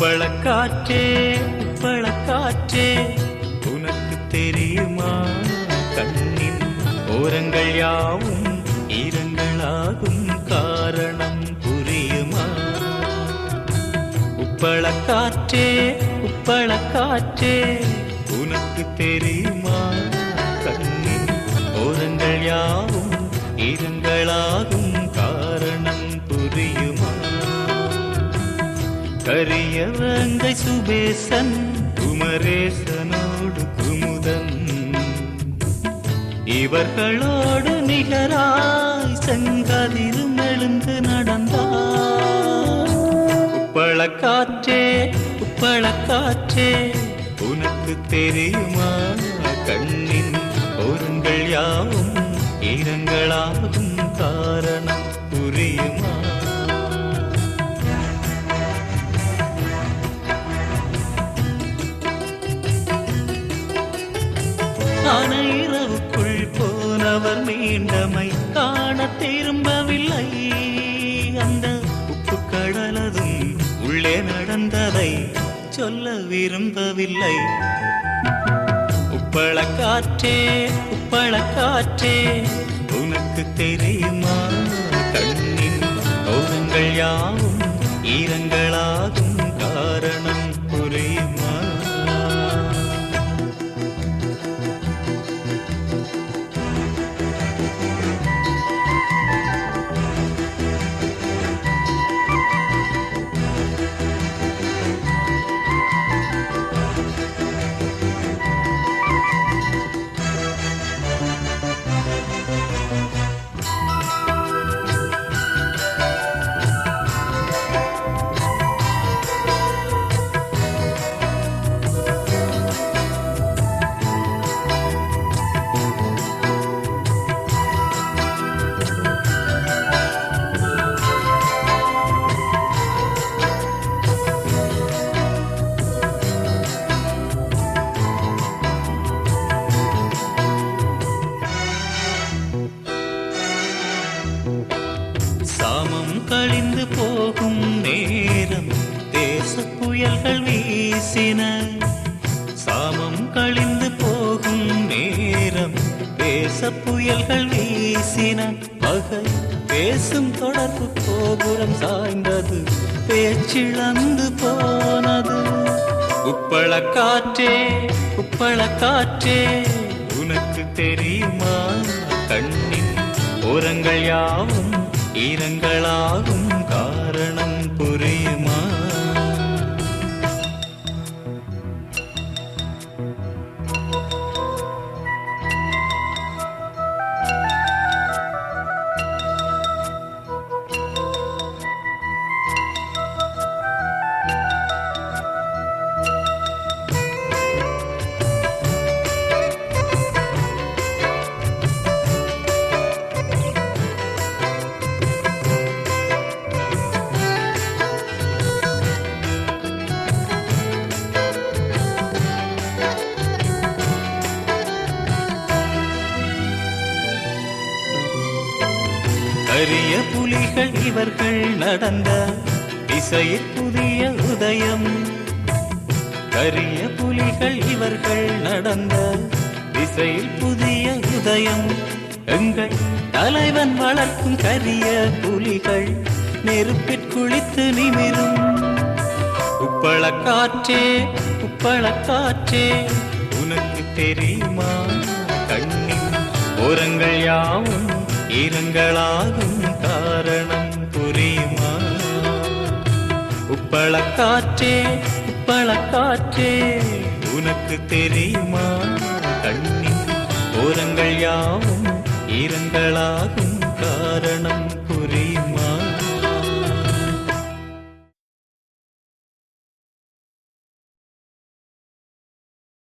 காற்றே உப்பள காற்றே உனக்கு தெரியுமா? கண்ணின் ஓரங்கள் யாவும் ஈரங்களாகும் காரணம் புரியுமா? உப்பள காற்றே உப்பள காற்றே உனக்கு தெரியுமா? கண்ணின் ஓரங்கள் யாவும் ஈரங்களாகும் கரியவங்கை சுபேசன் குமரேசனோடு குமுதன். இவர்களோடு நிகராய் செங்கதிரும் எழுந்து நடந்தார். உப்பள காற்றே உப்பள காற்றே உனக்கு தெரியுமா? கண்ணின் ஓரங்கள் யாவும் ஈரங்களாகும் காரணம் புரியுமா? போனவர் காண திரும்பவில்லை. அந்த உப்பு கடலதும் உள்ளே நடந்ததை சொல்ல விரும்பவில்லை. உப்பள காற்றே உப்பள காற்றே உனக்கு தெரியுமா? கண்ணின் ஓரங்கள் யாவும் ஈரங்களாகும் காரணம். சாமம் கழிந்து போகும் நேரம் தேச புயல்கள் வீசின. சாமம் கழிந்து போகும் நேரம் தேச புயல்கள் வீசின. பகை பேசும் தொடர்பு கோபுரம் சாய்ந்தது பேச்சிழந்து போனது. உப்பள காற்றே உப்பள காற்றே உனக்கு தெரியுமா? கண்ணின் ஓரங்கள் யாவும் ஈரங்களாகும் காரணம் கரிய புலிகள் இவர்கள் நடந்த திசையில் புதிய உதயம். கரிய புலிகள் இவர்கள் நடந்த திசையில் புதிய உதயம். எங்கள் தலைவன் வளர்க்கும் கரிய புலிகள் நெருப்பிற் குளித்து நிமிரும். உப்பளக்காற்றே உப்பளக்காற்றே உனக்கு தெரியுமா? கண்ணின் ஓரங்கள் யாவும் ஈரங்களாகும் காரணம் புரியுமா? உப்பளக்காற்றே உப்பளக்காற்றே உனக்கு தெரியுமா? கண்ணின் ஓரங்கள் யாவும் ஈரங்களாகும்